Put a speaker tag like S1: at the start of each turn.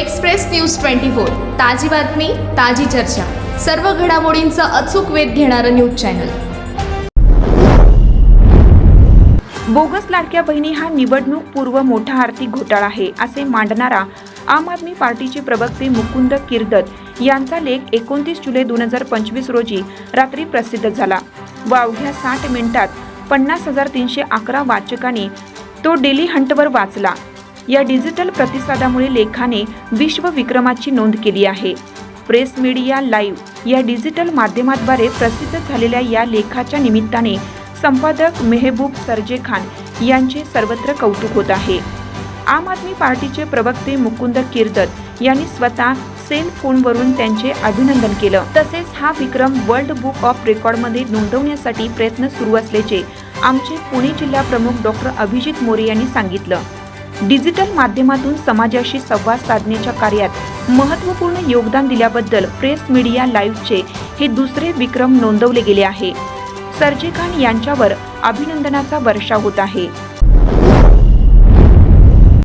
S1: Express news twenty four. ताजी बातमी ताजी चर्चा. सर्व घडामोडींचा अचूक वेध घेणारं न्यूज चॅनल.
S2: बोगस लाडक्या बहिणी हा निवडणूक पूर्व मोठा आर्थिक घोटाळा आहे असे मांडणारा आम आदमी पार्टीचे प्रवक्ते मुकुंद किर्दत यांचा लेख एकोणतीस जुलै दोन हजार पंचवीस रोजी रात्री प्रसिद्ध झाला. व अवघ्या साठ मिनिटात पन्नास हजार तीनशे अकरा वाचकांनी तो डेली हंटवर वाचला. या डिजिटल प्रतिसादामुळे लेखाने विश्वविक्रमाची नोंद केली आहे. प्रेस मीडिया लाईव्ह या डिजिटल माध्यमाद्वारे प्रसिद्ध झालेल्या या लेखाच्या निमित्ताने संपादक मेहबूब सरजे खान यांचे सर्वत्र कौतुक होत आहे. आम आदमी पार्टीचे प्रवक्ते मुकुंद किर्दत यांनी स्वतः सेल फोनवरून त्यांचे अभिनंदन केलं. तसेच हा विक्रम वर्ल्ड बुक ऑफ रेकॉर्डमध्ये नोंदवण्यासाठी प्रयत्न सुरू असल्याचे आमचे पुणे जिल्हा प्रमुख डॉक्टर अभिजित मोरे यांनी सांगितलं. डिजिटल माध्यमातून समाजाशी संवाद साधण्याच्या कार्यात महत्त्वपूर्ण योगदान दिल्याबद्दल प्रेस मीडिया लाईव्हचे हे दुसरे विक्रम नोंदवले गेले आहे. सर्जे खान यांच्यावर अभिनंदनाचा वर्षाव होत आहे.